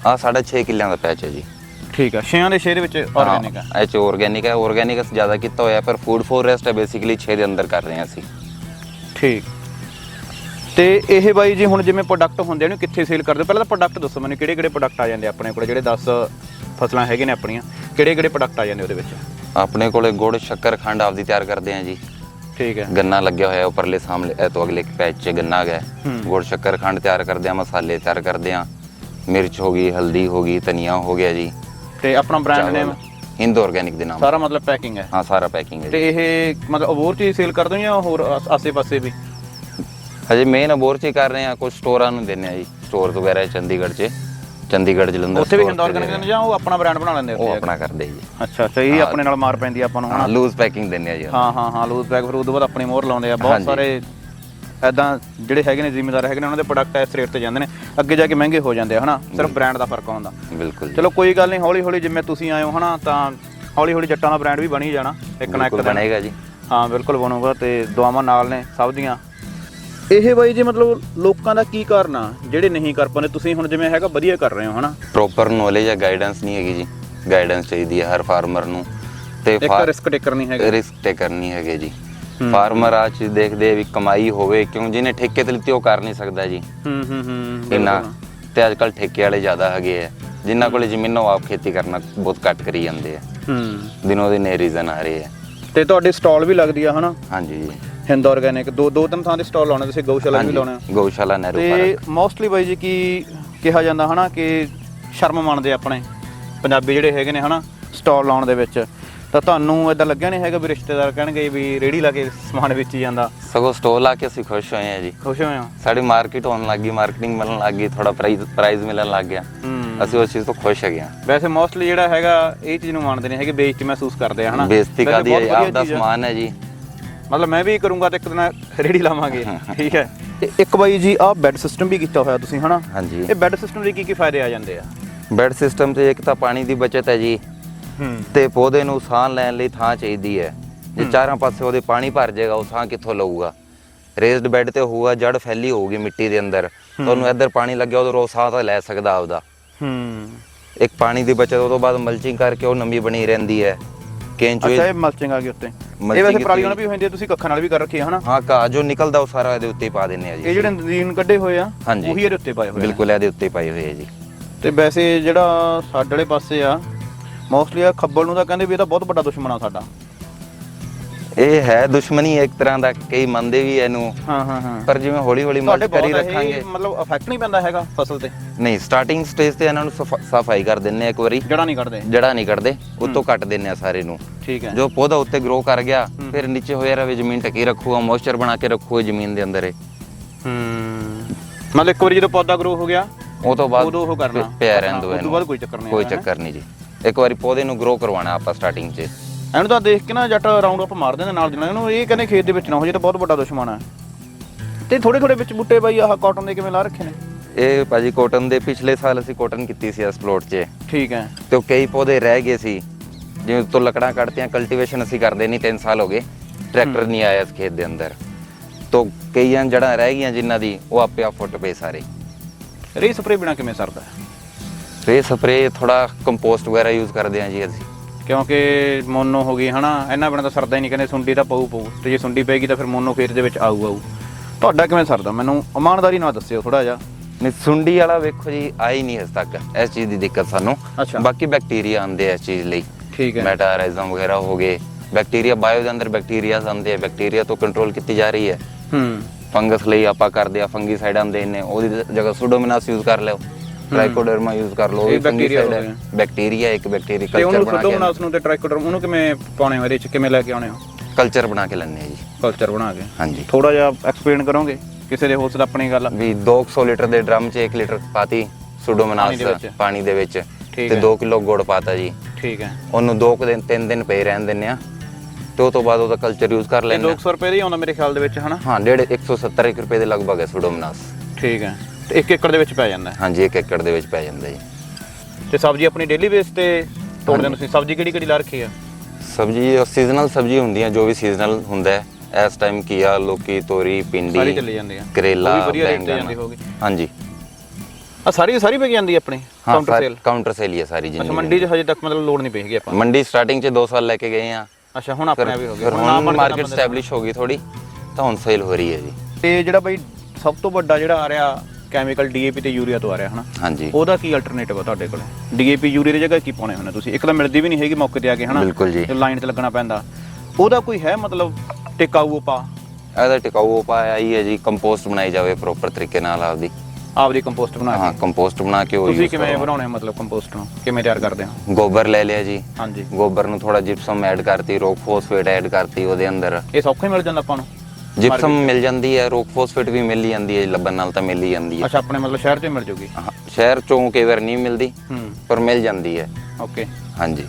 ਆ ਸਾਡਾ 6 ਕਿੱਲਿਆਂ ਦਾ ਪੈਚ ਹੈ ਜੀ। ਠੀਕ ਆ ਛਿਆਂ ਦੇ ਛੇ ਦੇ ਵਿੱਚ ਆਰਗੈਨਿਕ ਆ। ਇਹ ਚ ਆਰਗੈਨਿਕ ਹੈ ਆਰਗੈਨਿਕ ਅਸੀਂ ਜ਼ਿਆਦਾ ਕੀਤਾ ਹੋਇਆ ਪਰ ਫੂਡ ਫੋਰੈਸਟ ਹੈ ਬੇਸਿਕਲੀ 6 ਦੇ ਅੰਦਰ ਕਰ ਰਹੇ ਹਾਂ ਅਸੀਂ। ਠੀਕ। ਤੇ ਇਹ ਬਾਈ ਜੀ ਹੁਣ ਜਿਵੇਂ ਪ੍ਰੋਡਕਟ ਹੁੰਦੇ ਨੇ ਕਿੱਥੇ ਸੇਲ ਕਰਦੇ? ਪਹਿਲਾਂ ਤਾਂ ਪ੍ਰੋਡਕਟ ਦੱਸੋ ਮੈਨੂੰ ਕਿਹੜੇ ਕਿਹੜੇ ਪ੍ਰੋਡਕਟ ਆ ਜਾਂਦੇ ਆਪਣੇ ਕੋਲ? ਜਿਹੜੇ 10 ਫਸਲਾਂ ਹੈਗੇ ਨੇ ਆਪਣੀਆਂ ਕਿਹੜੇ ਕਿਹੜੇ ਪ੍ਰੋਡਕਟ ਆ ਜਾਂਦੇ ਉਹਦੇ ਵਿੱਚ? ਆਪਣੇ ਕੋਲੇ ਗੁੜ ਸ਼ੱਕਰ ਖੰਡ ਆਪਦੀ ਤਿਆਰ ਕਰਦੇ ਆ ਜੀ। ਠੀਕ ਹੈ। ਗੰਨਾ ਲੱਗਿਆ ਹੋਇਆ ਉੱਪਰਲੇ ਸਾਹਮਣੇ ਇਹ ਤੋਂ ਅਗਲੇ ਪੈਚ 'ਚ ਗੰਨਾ ਗਿਆ। ਗੁੜ ਸ਼ੱਕਰ ਖੰਡ ਤਿਆਰ ਕਰਦੇ ਆ ਮਸਾਲੇ ਤਿਆਰ ਕਰਦੇ ਆ ਮਿਰਚ ਹੋ ਗਈ ਹਲਦੀ ਹੋ ਗਈ ਧਨੀਆ ਹੋ ਗਿਆ ਜੀ। ਤੇ ਆਪਣਾ ਬ੍ਰਾਂਡ ਨੇਮ ਹਿੰਦ ਆਰਗੈਨਿਕ ਦੇ ਨਾਮ। ਸਾਰਾ ਮਤਲਬ ਪੈਕਿੰਗ ਹੈ? ਹਾਂ ਸਾਰਾ ਪੈਕਿੰਗ ਹੈ। ਤੇ ਇਹ ਮਤਲਬ ਹੋਰ ਚੀਜ਼ ਸੇਲ ਕਰਦੇ ਹੋ ਜਾਂ ਹੋਰ ਆਸ- ਆਸੇ-ਪਾਸੇ ਵੀ? ਹਜੇ ਮੇਨ ਅਬੋਰ 'ਚ ਕਰ ਰਹੇ ਆ ਕੁਝ ਸਟੋਰਾਂ ਨੂੰ ਦਿੰਨੇ ਆ ਜੀ। ਸਟੋਰ ਵਗੈਰਾ ਚੰਡੀਗੜ੍ਹ 'ਚ। ਚੰਡੀਗੜ੍ਹ ਜਲੰਧਰ ਉੱਥੇ ਵੀ store ਹਿੰਦ ਤੇ ਆਰਗੈਨਿਕ ਦੇ ਰਹੇ ਦੇ ਜਾਂ ਉਹ ਆਪਣਾ ਬ੍ਰਾਂਡ ਬਣਾ ਲੈਂਦੇ ਆ। ਉਹ ਉੱਥੇ ਆਪਣਾ ਕਰਦੇ ਜੀ। ਅੱਛਾ ਅੱਛਾ ਇਹ ਆਪਣੇ ਨਾਲ ਮਾਰ ਪੈਂਦੀ ਆ ਆਪਾਂ ਨੂੰ ਹਾਂ ਲੂਜ਼ ਪੈਕਿੰਗ ਦਿੰਨੇ ਆ ਜੀ। ਹਾਂ ਹਾਂ ਹਾਂ ਲੂਜ਼ ਬੈਗ ਫਿਰ ਉਦੋਂ ਬਾਅਦ ਆਪਣੀ ਮੋਹਰ ਲਾਉਂਦੇ ਆ। ਬਹੁਤ ਹਾਂਜੀ। ਸਾਰੇ ਐਦਾਂ ਜਿਹੜੇ ਹੈਗੇ ਨੇ ਜ਼ਿਮੀਦਾਰ ਹੈਗੇ ਨੇ ਉਹਨਾਂ ਦੇ ਪ੍ਰੋਡਕਟ ਇਸ ਰੇਟ ਤੇ ਜਾਂਦੇ ਨੇ। ਅੱਗੇ ਜਾ ਕੇ ਮਹਿੰਗੇ ਹੋ ਜਾਂਦੇ ਆ ਹਨਾ? ਸਿਰਫ ਬ੍ਰਾਂਡ ਦਾ ਫ਼ਰਕ ਆਉਂਦਾ ਬਿਲਕੁਲ ਜੀ। ਚਲੋ ਕੋਈ ਗੱਲ ਨਹੀਂ ਹੌਲੀ ਹੌਲੀ ਜਿਵੇਂ ਤੁਸੀਂ ਆਏ ਹੋ ਹਨਾ ਤਾਂ ਹੌਲੀ ਹੌਲੀ ਜੱਟਾਂ ਦਾ ਬ੍ਰਾਂਡ ਵੀ ਬਣੀ ਜਾਣਾ। ਇੱਕ ਨਾ ਇੱਕ ਬਿਲਕੁਲ ਦਿਨ। ਬਣੇਗਾ ਜੀ। ਹਾਂ ਬਿਲਕੁਲ ਬਣੂਗਾ ਤੇ ਦੁਆਵਾਂ ਨਾਲ ਨੇ ਸਭ ਦੀਆਂ। ਇਹ ਬਾਈ ਜੀ ਮਤਲਬ ਲੋਕਾਂ ਦਾ ਕੀ ਕਾਰਨ ਜਿਹੜੇ ਨਹੀਂ ਕਰ ਪਾਉਂਦੇ ਤੁਸੀਂ ਹੁਣ ਜਿਵੇਂ ਹੈਗਾ ਵਧੀਆ ਕਰ ਰਹੇ ਹੋ ਹਨਾ? ਪ੍ਰੋਪਰ ਨੋਲੇਜ ਜਾਂ ਗਾਈਡੈਂਸ ਨਹੀਂ ਹੈਗੀ ਜੀ। ਗਾਈਡੈਂਸ ਚਾਹੀਦੀ ਹੈ ਹਰ ਫਾਰਮਰ ਨੂੰ। ਤੇ ਇੱਕ ਰਿਸਕ ਟੇਕਰ ਨਹੀਂ ਹੈਗਾ। ਰਿਸਕ ਟੇਕਰ ਨਹੀਂ ਹੈਗੇ ਜੀ। ਫਾਰਮਰ ਆ ਚੀਜ਼ ਦੇਖਦੇ ਵੀ ਕਮਾਈ ਹੋਵੇ ਕਿਉਂ ਜਿਹਨੇ ਠੇਕੇ ਤੇ ਲਿੱਤੀ ਉਹ ਕਰ ਨਹੀਂ ਸਕਦਾ ਜੀ। ਹੂੰ ਹੂੰ ਹੂੰ ਬਿਲਕੁਲ। ਤੇ ਅੱਜ ਕੱਲ ਠੇਕੇ ਵਾਲੇ ਜ਼ਿਆਦਾ ਹੈਗੇ ਆ। ਜਿਨ੍ਹਾਂ ਕੋਲੇ ਜ਼ਮੀਨਾਂ ਆਪ ਖੇਤੀ ਕਰਨਾ ਬਹੁਤ ਘੱਟ ਕਰੀ ਜਾਂਦੇ ਆ। ਹੂੰ। ਦਿਨੋਂ ਦਿਨ ਇਹ ਰੀਜ਼ਨ ਆ ਰਹੇ ਆ। ਤੇ ਤੁਹਾਡੀ ਸਟਾਲ ਵੀ ਲੱਗਦੀ ਆ ਹਨਾ? ਹਾਂਜੀ ਜੀ। ਹਿੰਦ ਆਰਗੈਨਿਕ ਦੋ ਦੋ ਤਿੰਨ ਥਾਂ ਦੇ ਸਟਾਲ ਲਾਉਣੇ ਤੁਸੀਂ ਗਊਸ਼ਾਲਾ ਵੀ ਲਾਉਣੇ ਆ। ਹਾਂਜੀ ਗਊਸ਼ਾਲਾ ਨਹਿਰੂ ਤੇ ਪਾਰਕ ਮੋਸਟਲੀ ਬਾਈ ਜੀ ਕੀ ਕਿਹਾ ਜਾਂਦਾ ਹਨਾ ਕਿ ਸ਼ਰਮ ਮੰਨਦੇ ਆਪਣੇ ਪੰਜਾਬੀ ਜਿਹੜੇ ਹੈਗੇ ਨੇ ਹਨਾ ਸਟਾਲ ਲਾਉਣ ਦੇ ਵਿੱਚ। ਤਾਂ ਤੁਹਾਨੂੰ ਇਦਾਂ ਲੱਗਿਆ ਨਹੀਂ ਹੈਗਾ ਵੀ ਰਿਸ਼ਤੇਦਾਰ ਕਹਿਣਗੇ ਵੀ ਰੇੜੀ ਲਾ ਕੇ ਸਮਾਨ ਵੇਚੀ ਜਾਂਦਾ? ਸਗੋਂ ਸਟੋਲ ਆ ਕੇ ਅਸੀਂ ਖੁਸ਼ ਹੋਏ ਆ ਜੀ। ਖੁਸ਼ ਹੋਏ ਹੋ? ਸਾਡੀ ਮਾਰਕੀਟ ਹੋਣ ਲੱਗ ਗਈ ਮਾਰਕੀਟਿੰਗ ਮਿਲਣ ਲੱਗ ਗਈ ਥੋੜਾ ਪ੍ਰਾਈਜ਼ ਪ੍ਰਾਈਜ਼ ਮਿਲਣ ਲੱਗ ਗਿਆ। ਹੂੰ। ਅਸੀਂ ਉਸ ਚੀਜ਼ ਤੋਂ ਖੁਸ਼ ਹੈਗੇ ਆ। ਵੈਸੇ ਮੋਸਟਲੀ ਜਿਹੜਾ ਹੈਗਾ ਇਹ ਚੀਜ਼ ਨੂੰ ਮੰਨਦੇ ਨੇ ਹੈਗੇ ਬੇਇੱਜ਼ਤੀ ਮਹਿਸੂਸ ਕਰਦੇ ਆ ਹਨਾ? ਬੇਇੱਜ਼ਤੀ ਵੈਸੇ ਕਾਦੀ ਬਹੁਤ ਹੈ ਵਧੀਆ ਆਪ ਦਾ ਚੀਜ਼ ਆ। ਸਮਾਨ ਹੈ ਜੀ। ਮਤਲਬ ਮੈਂ ਵੀ ਕਰੂੰਗਾ ਤੇ ਇੱਕ ਦਿਨ ਰੇੜੀ ਲਾਵਾਂਗੇ। ਠੀਕ ਹੈ। ਤੇ ਇੱਕ ਬਾਈ ਜੀ ਆਹ ਬੈੱਡ ਸਿਸਟਮ ਵੀ ਕੀਤਾ ਹੋਇਆ ਤੁਸੀਂ ਹਨਾ? ਹਾਂਜੀ। ਇਹ ਬੈੱਡ ਸਿਸਟਮ ਦੇ ਕੀ ਕੀ ਫਾਇਦੇ ਆ ਜਾਂਦੇ ਆ? ਬੈੱਡ ਸਿਸਟਮ ਤੇ ਇੱਕ ਤਾਂ ਪਾਣੀ ਦੀ ਬਚਤ ਹੈ ਜੀ। ਹੂੰ। ਤੇ ਪੌਦੇ ਨੂੰ ਸਾਹ ਲੈਣ ਲਈ ਥਾਂ ਚਾਹੀਦੀ ਹੈ। ਜੇ ਚਾਰਾਂ ਪਾਸੇ ਉਹਦੇ ਪਾਣੀ ਭਰ ਜਾਏਗਾ ਉਹ ਸਾਹ ਕਿੱਥੋਂ ਲਊਗਾ? ਰੇਜ਼ਡ ਬੈੱਡ ਤੇ ਹੋਊਗਾ ਜੜ ਫੈਲੀ ਹੋਊਗੀ ਮਿੱਟੀ ਦੇ ਅੰਦਰ। ਤੁਹਾਨੂੰ ਇੱਧਰ ਪਾਣੀ ਲੱਗਿਆ ਉਹ ਸਾਹ ਤਾਂ ਲੈ ਸਕਦਾ ਆਪਦਾ। ਹੂੰ। ਇੱਕ ਪਾਣੀ ਦੀ ਬਚਤ ਉਹ ਤੋਂ ਬਾਅਦ ਮਲਚਿੰਗ ਕਰਕੇ ਉਹ ਨਮੀ ਬਣੀ ਰਹਿੰਦੀ ਹੈ। ਕੇਂਚੂਏ ਅੱਛਾ ਇਹ ਮਲਚਿੰਗ ਆ ਗਈ ਉੱਤੇ। ਇਹ ਵੈਸੇ ਪਰਾਲੀ ਨਾਲ ਵੀ ਹੁੰਦੀ ਹੈ ਤੁਸੀਂ ਕੱਖਾਂ ਨਾਲ ਵੀ ਕਰ ਰੱਖੀ ਹੈ ਹਨਾ? ਹਾਂ ਘਾਹ ਜੋ ਨਿਕਲਦਾ ਉਹ ਸਾਰਾ ਇਹਦੇ ਉੱਤੇ ਹੀ ਪਾ ਦਿੰਨੇ ਆ ਇਹ ਜੀ ਜਿਹੜੇ ਨਦੀਨ ਕੱਢੇ ਹੋਏ ਆ ਹਾਂਜੀ। ਉਹੀ ਇਹਦੇ ਉੱਤੇ ਪਾਏ ਹੋਏ ਆ। ਬਿਲਕੁਲ ਇਹਦੇ ਉੱਤੇ ਪਾਏ ਹੋਏ ਆ ਜੀ। ਤੇ ਵੈਸੇ ਜਿਹੜਾ ਸਾਡੇ ਵਾਲੇ ਪਾਸੇ ਆ ਮੋਸਟਲੀ ਆ ਖੱਬਲ ਨੂੰ ਤਾਂ ਕਹਿੰਦੇ ਵੀ ਇਹਦਾ ਬਹੁਤ ਵੱਡਾ ਦੁਸ਼ਮਣ ਆ ਸਾਡਾ। ਇਹ ਹੈ ਦੁਸ਼ਮਣੀ ਇੱਕ ਤਰ੍ਹਾਂ ਦਾ ਕਈ ਮੰਨਦੇ ਵੀ ਇਹਨੂੰ। ਹਾਂ ਹਾਂ ਹਾਂ। ਪਰ ਜਿਵੇਂ ਹੌਲੀ ਹੌਲੀ ਮਦਦ ਕਰੀ ਰੱਖਾਂਗੇ। ਮਤਲਬ ਇਫੈਕਟ ਨਹੀਂ ਪੈਂਦਾ ਹੈਗਾ ਫਸਲ ਤੇ? ਨਹੀਂ ਸਟਾਰਟਿੰਗ ਸਟੇਜ ਤੇ ਇਹਨਾਂ ਨੂੰ ਸਫ- ਸਫ਼ਾਈ ਕਰ ਦਿੰਨੇ ਆ ਇੱਕ ਵਾਰੀ। ਜੜਾ ਨਹੀਂ ਕੱਢਦੇ। ਜੜਾ ਨਹੀਂ ਕੱਢਦੇ ਉੱਤੋਂ ਕੱਟ ਦਿੰਨੇ ਆ ਸਾਰੇ ਨੂੰ। ਠੀਕ ਹੈ। ਜੋ ਪੌਦਾ ਉੱਤੇ ਗਰੋ ਕਰ ਗਿਆ ਫਿਰ ਨੀਚੇ ਹੋਇਆ ਰਵੇ ਜ਼ਮੀਨ ਟਕੀ ਰੱਖੂਗਾ ਮੋਇਸਚਰ ਬਣਾ ਕੇ ਰੱਖੂਗਾ ਜ਼ਮੀਨ ਦੇ ਅੰਦਰ ਇਹ। ਹੂੰ। ਮਤਲਬ ਇੱਕ ਵਾਰੀ ਜਦੋਂ ਪੌਦਾ ਗਰੋ ਹੋ ਗਿਆ ਉਹ ਤੋਂ ਬਾਅਦ ਉਹ ਕਰਨਾ। ਪਿਆ ਰਹਿਣ ਦੋ ਉਸ ਤੋਂ ਬਾਅਦ ਕੋਈ ਚੱਕਰ ਨਹੀਂ ਕੋਈ ਚੱਕਰ ਨਹੀਂ ਜੀ। ਇੱਕ ਵਾਰੀ ਪੌਦੇ ਨੂੰ ਗਰੋ ਕਰਵਾਉਣਾ ਆਪਾਂ ਸਟਾਰਟਿੰਗ 'ਚ। ਇਹਨੂੰ ਤਾਂ ਦੇਖ ਕੇ ਨਾ ਜੱਟ ਰਾਉਂਡ ਅਪ ਮਾਰ ਦਿੰਦੇ ਨਾਲ ਜਣਾ ਇਹਨੂੰ ਇਹ ਕਹਿੰਦੇ ਖੇਤ ਦੇ ਵਿੱਚ ਨਾ ਹੋ ਜੇ ਤਾਂ ਬਹੁਤ ਵੱਡਾ ਦੁਸ਼ਮਣ ਹੈ। ਤੇ ਥੋੜੇ ਥੋੜੇ ਵਿੱਚ ਬੂਟੇ ਬਾਈ ਆਹ ਕਾਟਨ ਦੇ ਕਿਵੇਂ ਲਾ ਰੱਖੇ ਨੇ? ਇਹ ਭਾਜੀ ਕੋਟਨ ਦੇ ਪਿਛਲੇ ਸਾਲ ਅਸੀਂ ਕੋਟਨ ਕੀਤੀ ਸੀ ਇਸ ਪਲੋਟ 'ਚ। ਠੀਕ ਹੈ। ਤੇ ਉਹ ਕਈ ਪੌਦੇ ਰਹਿ ਗਏ ਸੀ। ਜਿਵੇਂ ਤੋਂ ਲੱਕੜਾਂ ਕੱਟਤੀਆਂ ਕਲਟੀਵੇਸ਼ਨ ਅਸੀਂ ਕਰਦੇ ਨਹੀਂ 3 ਸਾਲ ਹੋ ਗਏ। ਟਰੈਕਟਰ ਨਹੀਂ ਆਇਆ ਇਸ ਖੇਤ ਦੇ ਅੰਦਰ। ਤੋਂ ਕਈਆਂ ਜੜਾਂ ਰਹਿ ਗਈਆਂ ਜਿਨ੍ਹਾਂ ਦੀ ਉਹ ਆਪੇ ਆਪ ਫੁੱਟ ਪਏ ਸਾਰੇ। ਰੇ ਸਪਰੇ ਬਿਨਾ ਕਿਵੇਂ ਸਰਦਾ? ਰੇ ਸਪਰੇ ਥੋੜਾ ਕੰਪੋਸਟ ਵਗੈਰਾ ਯੂਜ਼ ਕਰਦੇ ਹਾਂ ਜੀ ਅਸੀਂ। ਕਿਉਂਕਿ ਮੋਨੋ ਹੋ ਗਈ ਹਨਾ? ਇਹਨਾਂ ਬਿਨਾਂ ਤਾਂ ਸਰਦਾ ਹੀ ਨਹੀਂ ਕਹਿੰਦੇ ਸੁੰਡੀ ਤਾਂ ਪਊ ਪਊ। ਤੇ ਜੇ ਸੁੰਡੀ ਪੈਗੀ ਤਾਂ ਫਿਰ ਮੋਨੋ ਖੇਤ ਦੇ ਵਿੱਚ ਆਊ ਆਊ। ਤੁਹਾਡਾ ਕਿਵੇਂ ਸਰਦਾ? ਮੈਨੂੰ ਇਮਾਨਦਾਰੀ ਨਾਲ ਦੱਸਿਓ ਥੋੜਾ ਜਿਹਾ। ਨਹੀਂ ਸੁੰਡੀ ਵਾਲਾ ਵੇਖੋ ਜੀ ਆਈ ਨਹੀਂ ਹਜੇ ਤੱਕ। ਇਸ ਚੀਜ਼ ਦੀ ਦਿੱਕਤ ਸਾਨੂੰ। ਅੱਛਾ। ਬਾਕੀ ਬੈਕਟੀਰੀਆ ਆਉਂਦੇ ਆ ਇਸ ਚੀਜ਼ ਲਈ। ਠੀਕ ਹੈ। ਮੈਟਾਰਾਈਜ਼ਮ ਵਗੈਰਾ ਹੋ ਗਏ। ਬੈਕਟੀਰੀਆ ਬਾਇਓ ਦੇ ਅੰਦਰ ਬੈਕਟੀਰੀਆ ਆਉਂਦੇ ਆ। ਬੈਕਟੀਰੀਆ ਤੋਂ ਕੰਟਰੋਲ ਕੀਤੀ ਜਾ ਰਹੀ ਹੈ। ਹੂੰ। ਫੰਗਸ ਲਈ ਆਪਾਂ ਕਰਦੇ ਆ ਫੰਗੀਸਾਈਡ ਆਉਂਦੇ ਨੇ। ਉਹਦੀ ਜਗ੍ਹਾ ਸੁਡੋਮੋਨਾਸ ਯੂਜ਼ ਕਰ ਲਿਓ। ਟ੍ਰਾਈਕੋਡਰਮਾ ਯੂਜ਼ ਕਰ ਲਓ ਇਹ fungicide ਹੋ ਬੈਕਟੀਰੀਆ ਇੱਕ ਬੈਕਟੀਰੀਆ ਤੇ ਕਲਚਰ ਉਹਨੂੰ ਬਣਾ ਕੇ ਸੁਡੋਮੋਨਾਸ ਨੂੰ ਤੇ ਟ੍ਰਾਈਕੋਡਰਮ ਉਹਨੂੰ ਕਿਵੇਂ ਪਾਉਣੇ ਹੋ ਇਹਦੇ ਚ ਕਿਵੇਂ ਲੈ ਕੇ ਆਉਣੇ ਹੋ? ਕਲਚਰ ਬਣਾ ਕੇ ਲੈਣੇ ਜੀ। ਕਲਚਰ ਬਣਾ ਕੇ। ਹਾਂਜੀ। ਥੋੜਾ ਜਿਹਾ ਐਕਸਪਲੇਨ ਕਰੋਗੇ ਕਿਸੇ ਦੇ ਹੋ ਸਕਦਾ ਆਪਣੀ ਗੱਲ? ਵੀ 200 ਲੀਟਰ ਦੇ ਡਰਮ 'ਚ 1 ਲੀਟਰ ਪਾਤੀ ਸੁਡੋਮੋਨਾਸ ਪਾਣੀ ਦੇ ਵਿੱਚ। ਪਾਣੀ ਦੇ ਵਿੱਚ। ਠੀਕ ਤੇ ਹੈ। 2 ਕਿਲੋ ਗੁੜ ਪਾਤਾ ਜੀ। ਠੀਕ ਹੈ। ਉਹਨੂੰ 2 ਦਿਨ 3 ਦਿਨ ਪਏ ਰਹਿਣ ਦਿੰਨੇ ਆ। ਤੇ ਉਹ ਤੋਂ ਬਾਅਦ ਉਹਦਾ ਕਲਚਰ ਯੂਜ਼ ਕਰ ਇਹ ਲੈਂਦੇ 200 ਰੁਪਏ ਦਾ ਹੀ ਆਉਂਦਾ ਮੇਰੇ ਖਿਆਲ ਦੇ ਵਿੱਚ ਹਨਾ? ਹਾਂ ਡੇਢ 170 ਇੱਕ ਰੁਪਏ ਦੇ ਲਗਭਗ ਹੈ ਸੁਡੋਮੋਨਾਸ ਠੀਕ ਹੈ। ਤੇ 1 ਏਕੜ ਦੇ ਵਿੱਚ ਪੈ ਜਾਂਦਾ ਹੈ। ਹਾਂਜੀ 1 ਏਕੜ ਦੇ ਵਿੱਚ ਪੈ ਜਾਂਦਾ ਜੀ। ਤੇ ਸਬਜ਼ੀ ਆਪਣੀ ਡੇਲੀ ਬੇਸ ਤੇ ਤੋੜਦੇ ਹੋ ਤੁਸੀਂ? ਸਬਜ਼ੀ ਕਿਹੜੀ ਕਿਹੜੀ ਲਾ ਰੱਖੀ ਆ? ਸਬਜ਼ੀ ਸੀਜ਼ਨਲ ਸਬਜ਼ੀ ਹੁੰਦੀਆਂ ਜੋ ਵੀ ਸੀਜ਼ਨਲ ਹੁੰਦਾ ਹੈ। ਇਸ ਟਾਈਮ ਕੀਆ ਲੋਕੀ ਤੋਰੀ ਸਾਰੀ ਪਿੰਡੀ ਚੱਲੀ ਜਾਂਦੀ ਆ। ਕਰੇਲਾ ਉਹ ਵੀ ਵਧੀਆ ਰੇਟ ਤੇ ਬੈਂਗਣ। ਹਾਂਜੀ। ਆ ਸਾਰੀ ਸਾਰੀ ਵਿਕ ਜਾਂਦੀ ਆ ਆਪਣੀ? ਹਾਂ ਕਾਊਂਟਰ ਸੇਲ ਕਾਊਂਟਰ ਸੇਲ ਹੀ ਹੈ ਸਾਰੀ ਅੱਛਾ ਜਿੰਨੀ ਮੰਡੀ 'ਚ ਹਜੇ ਤੱਕ ਮਤਲਬ ਲੋਡ ਨਹੀਂ ਪਈ ਹੈਗੀ ਆਪਾਂ। ਮੰਡੀ ਸਟਾਰਟਿੰਗ 'ਚ 2 ਸਾਲ ਲੈ ਕੇ ਗਏ ਆ। ਅੱਛਾ ਹੁਣ ਆਪਣੇ ਵੀ ਹੋ ਗਈ ਫਿਰ ਹੁਣ ਮਾਰਕੀਟ ਸਟੈਬਲਿਸ਼ ਹੋ ਗਈ ਥੋੜੀ ਤਾਂ ਹੁਣ ਸੇਲ ਹੋ ਰਹੀ ਹੈ ਜੀ। ਤੇ ਜਿਹੜਾ ਬਈ ਸਭ ਤੋਂ ਵੱਡਾ ਜਿਹੜਾ ਆ ਰਿਹਾ ਕੈਮੀਕਲ ਡੀਏਪੀ ਤੇ ਯੂਰੀਆ ਤੋਂ ਆ ਰਿਹਾ ਹਨਾ? ਹਾਂਜੀ। ਉਹਦਾ ਕੀ ਅਲਟਰਨੇਟਿਵ ਆ ਤੁਹਾਡੇ ਕੋਲ? ਡੀਏਪੀ ਯੂਰੀਆ ਦੀ ਜਗ੍ਹਾ ਕੀ ਪਾਉਣੇ ਹੁੰਦੇ ਤੁਸੀਂ? ਇੱਕ ਤਾਂ ਮਿਲਦੀ ਵੀ ਨਹੀਂ ਹੈਗੀ ਮੌਕੇ ਤੇ ਆ ਕੇ ਹਨਾ? ਬਿਲਕੁਲ ਜੀ। ਲਾਈਨ ਤੇ ਲੱਗਣਾ ਪੈਂਦਾ। ਉਹਦਾ ਕੋਈ ਹੈ ਮਤਲਬ ਟਿਕਾਊ ਉਪਾ ਇਹਦਾ ਟਿਕਾਊ ਉਪਾਅ ਆਈ ਹੈ ਜੀ ਕੰਪੋਸਟ ਬਣਾਈ ਜਾਵੇ ਪ੍ਰੋਪਰ ਤਰੀਕੇ ਨਾਲ ਆਪਦੀ। ਆਪਦੀ ਕੰਪੋਸਟ ਬਣਾ ਹਾਂ ਕੰਪੋਸਟ ਬਣਾ ਕੇ ਉਹ ਤੁਸੀਂ ਕਿਵੇਂ। ਬਣਾਉਣੇ ਮਤਲਬ ਕੰਪੋਸਟ ਨੂੰ? ਕਿਵੇਂ ਤਿਆਰ ਕਰਦੇ ਹੋ? ਗੋਬਰ ਲੈ ਲਿਆ ਜੀ। ਹਾਂਜੀ। ਗੋਬਰ ਨੂੰ ਥੋੜਾ ਜਿਪਸਮ ਐਡ ਕਰਤੀ ਰੋਕ ਫੋਸਫੇਟ ਐਡ ਕਰਤੀ ਉਹਦੇ ਅੰਦਰ। ਇਹ ਸੌਖਾ ਹੀ ਮਿਲ ਜਾਂਦਾ ਆਪਾਂ ਨੂੰ? ਜਿਪਸਮ ਮਿਲ ਜਾਂਦੀ ਹੈ ਰੋਕ ਫੋਸਫੇਟ ਵੀ ਮਿਲ ਹੀ ਜਾਂਦੀ ਹੈ ਲੱਭਣ ਨਾਲ ਤਾਂ ਮਿਲ ਹੀ ਜਾਂਦੀ ਹੈ। ਅੱਛਾ ਆਪਣੇ ਮਤਲਬ ਸ਼ਹਿਰ 'ਚ ਮਿਲ ਜੂਗੀ? ਹਾਂ, ਸ਼ਹਿਰ ਚੋਂ ਕਈ ਵਾਰ ਨਹੀਂ ਮਿਲਦੀ ਹੂੰ। ਪਰ ਮਿਲ ਜਾਂਦੀ ਹੈ। ਓਕੇ। ਹਾਂਜੀ।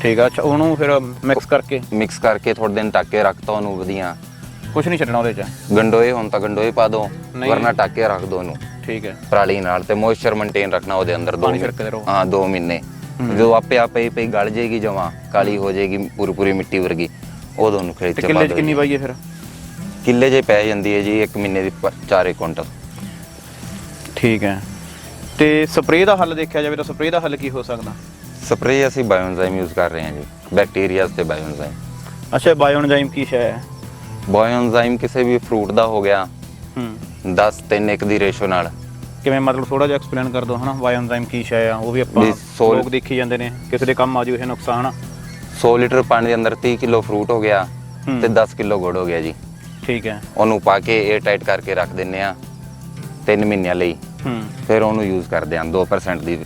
ਠੀਕ ਆ ਅੱਛਾ ਉਹਨੂੰ ਫਿਰ ਮਿਕਸ ਕਰਕੇ? ਮਿਕਸ ਕਰਕੇ ਥੋੜੇ ਦਿਨ ਟੱਕ ਕੇ ਰੱਖਤਾ ਉਹਨੂੰ ਵਧੀਆ। ਕੁਝ ਨਹੀਂ ਛੱਡਣਾ ਉਹਦੇ 'ਚ? ਗੰਡੋਏ ਹੁਣ ਤਾਂ ਗੰਡੋਏ ਪਾ ਦੋ ਨਹੀਂ। ਵਰਨਾ ਟੱਕ ਕੇ ਰੱਖ ਦੋ ਉਹਨੂੰ। ਠੀਕ ਹੈ। ਪਰਾਲੀ ਨਾਲ ਤੇ ਮੋਇਸਚਰ ਮੇਨਟੇਨ ਰੱਖਣਾ ਉਹਦੇ ਅੰਦਰ ਦੋ ਪਾਣੀ ਮਹੀਨੇ। ਛਿੜਕਦੇ ਰਹੋ। ਹਾਂ 2 ਮਹੀਨੇ। ਜਦੋਂ ਆਪੇ ਆਪੇ ਪਈ ਗਲ ਜਾਏਗੀ ਜਮਾ ਕਾਲੀ ਹੋ ਜਾਏਗੀ ਪੂਰੀ ਪੂਰੀ ਮਿੱਟੀ ਵਰਗੀ ਉਦੋਂ ਨੂੰ ਖੇਤ ਤੇ ਚ ਪਾ ਕਿੱਲੇ 'ਚ ਦਿਓ ਕਿੰਨੀ ਜੀ। ਪਾਈਏ ਫਿਰ? ਕਿੱਲੇ ਜੇ ਪੈ ਜਾਂਦੀ ਹੈ ਜੀ 1 ਮਹੀਨੇ ਦੀ 4 ਕੁਇੰਟਲ। ਠੀਕ ਹੈ। ਤੇ ਸਪਰੇਅ ਦਾ ਹੱਲ ਦੇਖਿਆ ਜਾਵੇ ਤਾਂ ਸਪਰੇਅ ਦਾ ਹੱਲ ਕੀ ਹੋ ਸਕਦਾ? ਸਪਰੇਅ ਅਸੀਂ ਬਾਇਓਐਨਜ਼ਾਈਮ ਯੂਜ਼ ਕਰ ਰਹੇ ਹਾਂ ਜੀ ਬੈਕਟੀਰੀਆਜ਼ ਤੇ ਬਾਇਓਐਨਜ਼ਾਈਮ। ਅੱਛਾ ਬਾਇਓਐਨਜ਼ਾਈਮ ਕੀ ਸ਼ੈ ਹੈ? ਬਾਇਓਐਨਜ਼ਾਈਮ ਕਿਸੇ ਵੀ ਫਰੂਟ ਦਾ ਹੋ ਗਿਆ। ਹੂੰ। 10 3 1 ਦੀ ਰੇਸ਼ੋ ਨਾਲ। ਕਿਵੇਂ ਮਤਲਬ ਥੋੜਾ ਜਿਹਾ ਐਕਸਪਲੇਨ ਕਰ ਦਿਓ ਹਨਾ ਬਾਇਓਐਨਜ਼ਾਈਮ ਕੀ ਸ਼ੈ ਆ ਉਹ ਵੀ ਆਪਾਂ ਵੀ ਸੋਲ- ਲੋਕ ਦੇਖੀ ਜਾਂਦੇ ਨੇ ਕਿਸੇ ਦੇ ਕੰਮ ਆ ਜੂ ਇਹ ਨੁਕਸਾਨ। 100 ਲੀਟਰ ਪਾਣੀ ਦੇ ਅੰਦਰ 30 ਕਿਲੋ ਫਰੂਟ ਹੋ ਗਿਆ ਹੂੰ। ਤੇ 10 ਕਿਲੋ ਗੁੜ ਹੋ ਗਿਆ ਜੀ। ਠੀਕ ਹੈ। ਉਹਨੂੰ ਪਾ ਕੇ 에ਅਰ ਟਾਈਟ ਕਰਕੇ ਰੱਖ ਦਿੰਨੇ ਆ 3 ਮਹੀਨਿਆਂ ਲਈ। ਹੂੰ। ਫਿਰ ਉਹਨੂੰ ਯੂਜ਼ ਕਰਦੇ ਆ 2% ਦੀ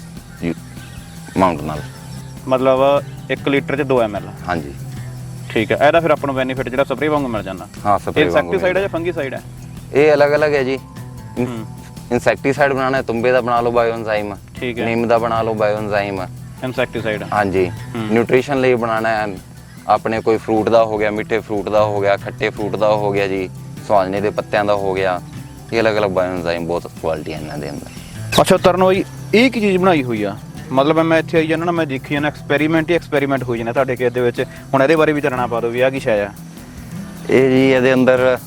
ਅਮਾਉਂਟ ਨਾਲ। ਮਤਲਬ 1 ਲੀਟਰ 'ਚ 2 ml ਹਾਂਜੀ। ਠੀਕ ਹੈ। ਇਹਦਾ ਫਿਰ ਆਪਾਂ ਨੂੰ ਬੈਨੀਫਿਟ ਜਿਹੜਾ ਸਪਰੇਅ ਵਾਂਗੂ ਮਿਲ ਜਾਂਦਾ। ਹਾਂ ਸਪਰੇ ਇਨਸੈਕਟੀਸਾਈਡ ਹੈ ਜਾਂ ਫੰਗੀਸਾਈਡ ਹੈ? ਇਹ ਅਲੱਗ-ਅਲੱਗ ਹੈ ਜੀ। ਇਨਸੈਕਟੀਸਾਈਡ ਬਣਾਉਣਾ ਹੈ ਤੁੰਬੇ ਦਾ ਬਣਾ ਲਓ ਬਾਇਓਐਨਜ਼ਾਈਮ ਠੀਕ ਹੈ। ਨਿੰਮ ਦਾ ਬਣਾ ਲਓ ਬਾਇਓਐਨਜ਼ਾਈਮ ਇਨਸੈਕਟੀਸਾਈਡ। ਹਾਂਜੀ। ਨਿਊਟ੍ਰੀਸ਼ਨ ਲਈ ਬਣਾਉਣਾ ਹੈ ਆਪਣੇ ਕੋਈ ਫਰੂਟ ਦਾ ਹੋ ਗਿਆ ਮਿੱਠੇ ਫਰੂਟ ਦਾ ਹੋ ਗਿਆ ਖੱਟੇ ਫਰੂਟ ਦਾ ਹੋ ਗਿਆ ਜੀ ਸਵਾਲਨੇ ਦੇ ਪੱਤਿਆਂ ਦਾ ਹੋ ਗਿਆ ਇਹ ਅਲੱਗ-ਅਲੱਗ ਬਾਇਓਐਨਜ਼ਾਈਮ ਬਹੁਤ ਕੁਆਲਿਟੀ ਹੈ ਇਹਨਾਂ ਦੇ ਅੰਦਰ। ਅੱਛਾ ਤਰਨੋਈ ਇਹ ਕੀ ਚੀਜ਼ ਬਣਾਈ ਹੋਈ ਆ? ਮਤਲਬ ਮੈਂ ਇੱਥੇ ਆਈ ਜਾਂਦਾ ਨਾ ਮੈਂ ਦੇਖੀ ਜਾਂਦਾ ਐਕਸਪੈਰੀਮੈਂਟ ਹੀ ਐਕਸਪੈਰੀਮੈਂਟ ਹੋਈ ਜਾਂਦਾ ਤੁਹਾਡੇ ਖੇਤ ਦੇ ਵਿੱਚ। ਹੁਣ ਇਹਦੇ ਬਾਰੇ ਵੀ ਚਾਨਣਾ ਪਾ ਦਿਓ ਵੀ ਆ ਕੀ ਸ਼ੈ ਆ ਇਹ ਜੀ ਇਹਦੇ ਅੰਦਰ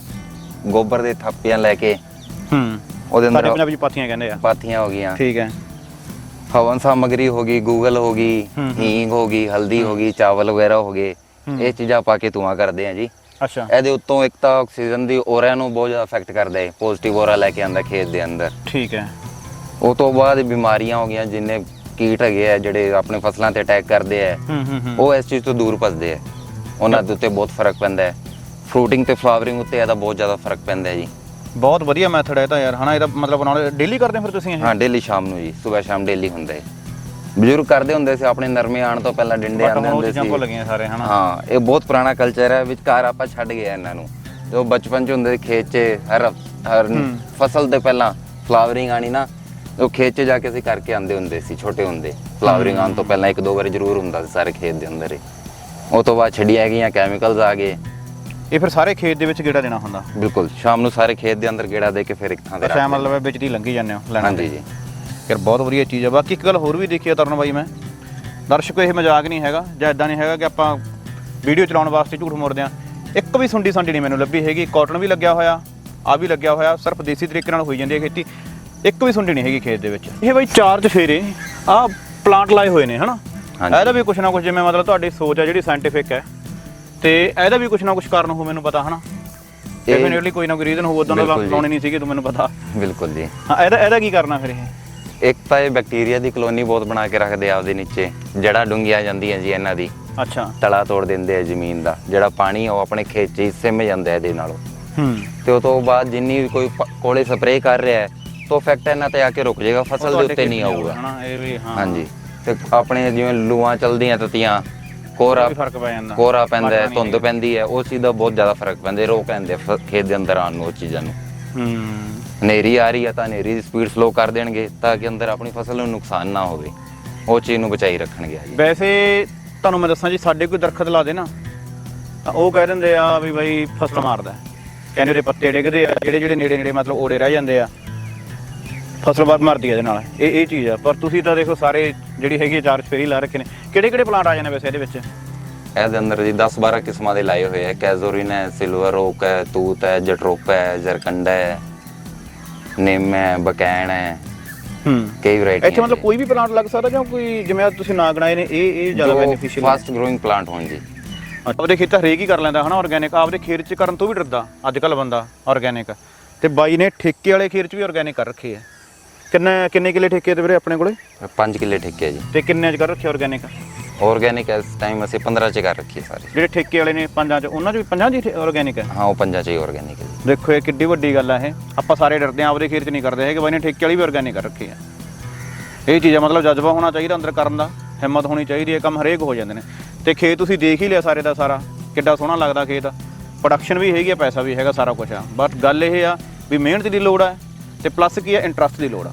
ਗੋਬਰ ਦੇ ਥਾਪੀਆਂ ਲੈ ਕੇ ਹੂੰ ਉਹਦੇ ਸਾਡੇ ਅੰਦਰ ਪੰਜਾਬੀ ਚ ਪਾਥੀਆਂ ਕਹਿੰਦੇ ਆ। ਪਾਥੀਆਂ ਹੋ ਗਈਆਂ। ਠੀਕ ਹੈ। ਹਵਨ ਸਾਮਗਰੀ ਹੋ ਗਈ ਗੂਗਲ ਹੋ ਗਈ। ਹੀਂਗ ਹੋ ਗਈ ਹਲਦੀ ਹੋ ਗਈ ਚਾਵਲ ਵਗੈਰਾ ਹੋ ਗਏ। ਇਹ ਚੀਜ਼ਾਂ ਪਾ ਕੇ ਧੂਆਂ ਕਰਦੇ ਆ ਜੀ। ਅੱਛਾ। ਇਹਦੇ ਉੱਤੋਂ ਇੱਕ ਤਾਂ ਆਕਸੀਜਨ ਦੀ ਔਰਾ ਨੂੰ ਬਹੁਤ ਜ਼ਿਆਦਾ ਅਫੈਕਟ ਕਰਦਾ ਹੈ ਪੋਜ਼ਿਟਿਵ ਔਰਾ ਲੈ ਕੇ ਆਂਦਾ ਖੇਤ ਦੇ ਅੰਦਰ। ਠੀਕ ਹੈ। ਉਹ ਤੋਂ ਬਾਅਦ ਬਿਮਾਰੀਆਂ ਹੋ ਗਈਆਂ ਜਿੰਨੇ ਕੀਟ ਹੈਗੇ ਆ ਜਿਹੜੇ ਆਪਣੇ ਫਸਲਾਂ ਤੇ ਅਟੈਕ ਕਰਦੇ ਆ ਉਹ ਇਸ ਚੀਜ਼ ਤੋਂ ਦੂਰ ਭੱਜਦੇ ਆ। ਉਹਨਾਂ ਦੇ ਉੱਤੇ ਬਹੁਤ ਫ਼ਰਕ ਪੈਂਦਾ ਹੈ। ਫਰੂਟਿੰਗ ਤੇ ਫਲਾਵਰਿੰਗ ਉੱਤੇ ਇਹਦਾ ਬਹੁਤ ਜ਼ਿਆਦਾ ਫ਼ਰਕ ਪੈਂਦਾ ਹੈ ਜੀ। ਬਹੁਤ ਵਧੀਆ ਮੈਥਡ ਹੈ ਤਾਂ ਯਾਰ। ਹਨਾ ਇਹਦਾ ਮਤਲਬ ਬਣਾਉਣਾ ਡੇਲੀ ਕਰਦੇ ਫਿਰ ਤੁਸੀਂ ਇਹ? ਹਾਂ ਡੇਲੀ ਸ਼ਾਮ ਨੂੰ ਜੀ ਸਵੇਰ ਸ਼ਾਮ ਡੇਲੀ ਹੁੰਦਾ ਹੈ। ਬਜ਼ੁਰਗ ਕਰਦੇ ਹੁੰਦੇ ਸੀ ਆਪਣੇ ਨਰਮੇ ਆਣ ਤੋਂ ਪਹਿਲਾਂ ਡਿੰਡੇ ਆਉਂਦੇ ਹੁੰਦੇ ਭੁੱਲ ਸੀ ਸਾਰੇ ਹਨਾ? ਹਾਂ ਇਹ ਬਹੁਤ ਪੁਰਾਣਾ ਕਲਚਰ ਹੈ ਵਿਚਕਾਰ ਆਪਾਂ ਛੱਡ ਗਏ ਇਹਨਾਂ ਨੂੰ। ਜੋ ਬਚਪਨ ਚ ਹੁੰਦੇ ਸੀ ਖੇਤ 'ਚ ਹਰ ਹਰ। ਫਸਲ ਦੇ ਪਹਿਲਾਂ ਫਲਾਵਰਿੰਗ ਆਣੀ ਨਾ ਉਹ ਖੇਤ 'ਚ ਜਾ ਕੇ ਅਸੀਂ ਕਰਕੇ ਆਂਦੇ ਹੁੰਦੇ ਸੀ ਛੋਟੇ ਹੁੰਦੇ। ਫਲਾਵਰਿੰਗ ਆਉਣ ਤੋਂ ਪਹਿਲਾਂ ਇੱਕ ਦੋ ਵਾਰ ਜ਼ਰੂਰ ਹੁੰਦਾ ਸੀ ਸਾਰੇ ਖੇਤ ਦੇ ਅੰਦਰ ਹੀ। ਉਹ ਤੋਂ ਬਾਅਦ ਛੱਡੀਆਂ ਗਈਆਂ ਕੈਮੀਕਲਸ ਆ ਗਏ। ਇਹ ਫਿਰ ਸਾਰੇ ਖੇਤ ਦੇ ਵਿੱਚ ਗੇੜਾ ਦੇਣਾ ਹੁੰਦਾ? ਬਿਲਕੁਲ ਸ਼ਾਮ ਨੂੰ ਸਾਰੇ ਖੇਤ ਦੇ ਅੰਦਰ ਗੇੜਾ ਦੇ ਕੇ ਫਿਰ ਇੱਕ ਥਾਂ ਤੇ ਰੱਖ ਅੱਛਾ। ਮਤਲਬ ਵਿੱਚ ਦੀ ਲੰਘੀ ਜਾਂਦੇ ਹੋ ਲੈਣਾ ਹਾਂਜੀ ਜੀ। ਯਾਰ ਬਹੁਤ ਵਧੀਆ ਚੀਜ਼ ਆ। ਬਾਕੀ ਇੱਕ ਗੱਲ ਹੋਰ ਵੀ ਦੇਖੀ ਆ ਤਰਨ ਬਾਈ ਮੈਂ। ਦਰਸ਼ਕੋ ਇਹ ਮਜ਼ਾਕ ਨਹੀਂ ਹੈਗਾ ਜਾਂ ਇਦਾਂ ਨਹੀਂ ਹੈਗਾ ਕਿ ਆਪਾਂ ਵੀਡੀਓ ਚਲਾਉਣ ਵਾਸਤੇ ਝੂਠ ਮੋਰਦੇ ਆ। ਇੱਕ ਵੀ ਸੁੰਡੀ ਸੰਡੀ ਨਹੀਂ ਮੈਨੂੰ ਲੱਭੀ ਹੈਗੀ। ਕਾਟਨ ਵੀ ਲੱਗਿਆ ਹੋਇਆ ਆ ਵੀ ਲੱਗਿਆ ਹੋਇਆ ਸਿਰਫ ਦੇਸੀ ਤਰੀਕੇ ਨਾਲ ਹੋਈ ਜਾਂਦੀ ਹੈ ਖੇਤੀ। ਇੱਕ ਵੀ ਸੁੰਡੀ ਨਹੀਂ ਹੈਗੀ ਖੇਤ ਦੇ ਵਿੱਚ। ਇਹ ਬਾਈ ਚਾਰ ਚਫੇਰੇ ਆ ਪਲਾਂਟ ਲਾਏ ਹੋਏ ਨੇ ਹਨਾ। ਇਹਦਾ ਵੀ ਕੁਛ ਨਾ ਕੁਛ ਜਿਵੇਂ ਮਤਲਬ ਤੁਹਾਡੀ ਸੋਚ ਆ ਜਿਹੜੀ ਸਾਇੰਟੀਫਿਕ ਹੈ। ਤੇ ਇਹਦਾ ਵੀ ਕੁਛ ਨਾ ਕੁਛ ਕਾਰਨ ਹੋ ਮੈਨੂੰ ਪਤਾ ਹਨਾ? ਡੈਫੀਨਿਟਲੀ ਕੋਈ ਨਾ ਕੋਈ ਰੀਜ਼ਨ ਹੋਊ ਉਦੋਂ ਦਾ। ਲਾਉਣੇ ਨਹੀਂ ਸੀਗੇ ਤੂੰ ਮੈਨੂੰ ਪਤਾ। ਬਿਲਕੁਲ ਜੀ। ਹਾਂ ਇਹਦਾ ਇਹਦਾ ਕੀ ਕਰਨਾ ਫਿਰ ਇਹ? ਇੱਕ ਤਾਂ ਇਹ ਬੈਕਟੀਰੀਆ ਦੀ ਕਲੋਨੀ ਬਹੁਤ ਬਣਾ ਕੇ ਰੱਖਦੇ ਆ ਆਪਦੇ ਨੀਚੇ ਜੜਾ ਡੁੰਗੀਆਂ ਜਾਂਦੀਆਂ ਜੀ ਇਹਨਾਂ ਦੀ। ਅੱਛਾ। ਤਲਾ ਤੋੜ ਦਿੰਦੇ ਆ ਜ਼ਮੀਨ ਦਾ ਜਿਹੜਾ ਪਾਣੀ ਉਹ ਆਪਣੇ ਖੇਤ 'ਚ ਹੀ ਸਿਮ ਜਾਂਦਾ ਹੈ ਇਹਦੇ ਨਾਲੋਂ। ਹੂੰ। ਤੇ ਉਹ ਤੋਂ ਬਾਅਦ ਜਿੰਨੀ ਵੀ ਕੋਈ ਪ- ਕੋਲੇ ਸਪਰੇਅ ਕਰ ਰਿਹਾ ਹੈ ਤਾਂ ਇਫੈਕਟ ਇਹਨਾਂ ਤੇ ਆ ਕੇ ਰੁਕ ਜਾਏਗਾ ਫਸਲ ਦੇ ਉੱਤੇ ਨਹੀਂ ਆਊਗਾ। ਹਨਾ ਇਹ ਵੀ ਹਾਂ। ਹਾਂਜੀ। ਤੇ ਆਪਣੇ ਜਿਵੇਂ ਲੂਆਂ ਚਲਦੀਆਂ ਤਤੀਆਂ ਕੋਰਾ ਵੀ ਫ਼ਰਕ ਪੈ ਜਾਂਦਾ। ਕੋਰਾ ਪੈਂਦਾ ਹੈ ਧੁੰਦ ਪੈਂਦੀ ਹੈ ਉਸ ਚੀਜ਼ ਦਾ ਬਹੁਤ ਜ਼ਿਆਦਾ ਫ਼ਰਕ ਪੈਂਦਾ ਹੈ, ਰੋਕ ਲੈਂਦੇ ਆ ਫ- ਖੇਤ ਦੇ ਅੰਦਰ ਆਉਣ ਨੂੰ ਉਹ ਚੀਜ਼ਾਂ ਨੂੰ। ਹੂੰ। ਹਨੇਰੀ ਆ ਰਹੀ ਹੈ ਤਾਂ ਹਨੇਰੀ ਦੀ ਸਪੀਡ ਸਲੋ ਕਰ ਦੇਣਗੇ ਤਾਂ ਕਿ ਅੰਦਰ ਆਪਣੀ ਫਸਲ ਨੂੰ ਨੁਕਸਾਨ ਨਾ ਹੋਵੇ। ਉਹ ਚੀਜ਼ ਨੂੰ ਬਚਾਈ ਰੱਖਣਗੇ ਜੀ ਵੈਸੇ ਤੁਹਾਨੂੰ ਮੈਂ ਦੱਸਾਂ ਜੀ ਸਾਡੇ ਕੋਈ ਦਰਖਤ ਲਾ ਦੇ ਨਾ ਤਾਂ ਉਹ ਕਹਿ ਦਿੰਦੇ ਆ ਵੀ ਬਾਈ ਫਸਲ ਮਾਰਦਾ। ਕਹਿੰਦੇ ਉਹਦੇ ਪੱਤੇ ਡਿੱਗਦੇ ਆ ਜਿਹੜੇ ਜਿਹੜੇ ਨੇੜੇ ਨੇੜੇ ਮਤਲਬ ਓੜੇ ਰਹਿ ਜਾਂਦੇ ਆ ਫਸਲ ਬਾਦ ਮਰਦੀ ਆ ਇਹਦੇ ਨਾਲ। ਇਹ ਇਹ ਚੀਜ਼ ਆ। ਪਰ ਤੁਸੀਂ ਤਾਂ ਦੇਖੋ ਸਾਰੇ ਜਿਹੜੀ ਹੈਗੀ ਆ ਚਾਰ ਸਫੇਰੀ ਲਾ ਰੱਖੇ ਨੇ। ਕਿਹੜੇ ਕਿਹੜੇ ਪਲਾਂਟ ਆ ਜਾਂਦੇ ਵੈਸੇ ਇਹਦੇ ਵਿੱਚ? ਇਹਦੇ ਅੰਦਰ ਜੀ 10 12 ਕਿਸਮਾਂ ਦੇ ਲਾਏ ਹੋਏ ਹੈ ਕੈਜ਼ੋਰਿਨ ਹੈ ਸਿਲਵਰ ਓਕ ਹੈ ਤੂਤ ਹੈ ਜਟਰੋਪਾ ਹੈ ਜਰਕੰਡਾ ਹੈ। ਨਿੰਮ ਹੈ ਬਕੈਣ ਹੈ ਹੂੰ। ਕਈ ਵੈਰਾਈਟੀ ਇੱਥੇ ਮਤਲਬ ਕੋਈ ਵੀ ਪਲਾਂਟ ਲੱਗ ਸਕਦਾ ਜਾਂ ਕੋਈ ਜਿਵੇਂ ਆਹ ਤੁਸੀਂ ਨਾਂ ਗਣਾਏ ਨੇ ਇਹ ਇਹ ਜ਼ਿਆਦਾ ਬੈਨੀਫੀਸ਼ੀਅਲ ਫਾਸਟ ਗਰੋਇੰਗ ਪਲਾਂਟ ਹੋਣ ਜੀ। ਆਪਦੇ ਖੇਤ ਹਰੇਕ ਹੀ ਕਰ ਲੈਂਦਾ ਹਨਾ ਆਰਗੈਨਿਕ ਆਪਦੇ ਖੇਤ 'ਚ ਕਰਨ ਤੋਂ ਵੀ ਡਰਦਾ ਅੱਜ ਕੱਲ ਬੰਦਾ ਆਰਗੈਨਿਕ ਤੇ ਬਾਈ ਨੇ ਠੇਕੇ ਵਾਲੇ ਖੇਤ 'ਚ ਵੀ ਆਰਗੈਨਿਕ ਕਰ ਰੱਖੇ ਆ। ਕਿੰਨੇ ਕਿੰਨੇ ਕਿੱਲੇ ਠੇਕੇ ਤੇ ਵੀਰੇ ਆਪਣੇ ਕੋਲੇ? 5 ਕਿੱਲੇ ਠੇਕੇ ਆ ਜੀ। ਤੇ ਕਿੰਨੇ ਚ ਕਰ ਰੱਖਿਆ ਆਰਗੈਨਿਕ ਆਰਗੈਨਿਕ ਇਸ ਟਾਈਮ ਅਸੀਂ 15 ਚ ਕਰ ਰੱਖੀ ਹੈ ਸਾਰੀ। ਜਿਹੜੇ ਠੇਕੇ ਵਾਲੇ ਨੇ ਪੰਜਾਂ ਚ ਉਹਨਾਂ ਚ ਵੀ ਪੰਜਾਂ ਚ ਆਰਗੈਨਿਕ ਹੈ? ਹਾਂ ਉਹ ਪੰਜਾਂ ਚ ਹੀ ਆਰਗੈਨਿਕ ਹੈ ਜੀ। ਦੇਖੋ ਇਹ ਕਿੱਡੀ ਵੱਡੀ ਗੱਲ ਆ ਇਹ। ਆਪਾਂ ਸਾਰੇ ਡਰਦੇ ਆ ਆਪਦੇ ਖੇਤ ਚ ਨਹੀਂ ਕਰਦੇ ਹੈਗੇ। ਬਾਈ ਨੇ ਠੇਕੇ ਵਾਲੀ ਵੀ ਆਰਗੈਨਿਕ ਕਰ ਰੱਖੀ ਆ ਇਹ ਚੀਜ਼ ਮਤਲਬ ਜਜ਼ਬਾ ਹੋਣਾ ਚਾਹੀਦਾ ਅੰਦਰ ਕਰਨ ਦਾ। ਹਿੰਮਤ ਹੋਣੀ ਚਾਹੀਦੀ ਹੈ ਕੰਮ ਹਰੇਕ ਹੋ ਜਾਂਦੇ ਨੇ। ਤੇ ਖੇਤ ਤੁਸੀਂ ਦੇਖ ਹੀ ਲਿਆ ਸਾਰੇ ਦਾ ਸਾਰਾ। ਕਿੱਡਾ ਸੋਹਣਾ ਲੱਗਦਾ ਖੇਤ। ਪ੍ਰੋਡਕਸ਼ਨ ਵੀ ਹੈਗੀ ਆ ਪੈਸਾ ਵੀ ਹੈਗਾ ਸਾਰਾ ਕੁਝ ਆ। ਬਸ ਗੱਲ ਇਹ ਆ ਵੀ ਮਿਹਨਤ ਦੀ ਲੋੜ ਆ ਤੇ ਪਲੱਸ ਕੀ ਆ ਇੰਟਰਸਟ ਦੀ ਲੋੜ ਆ।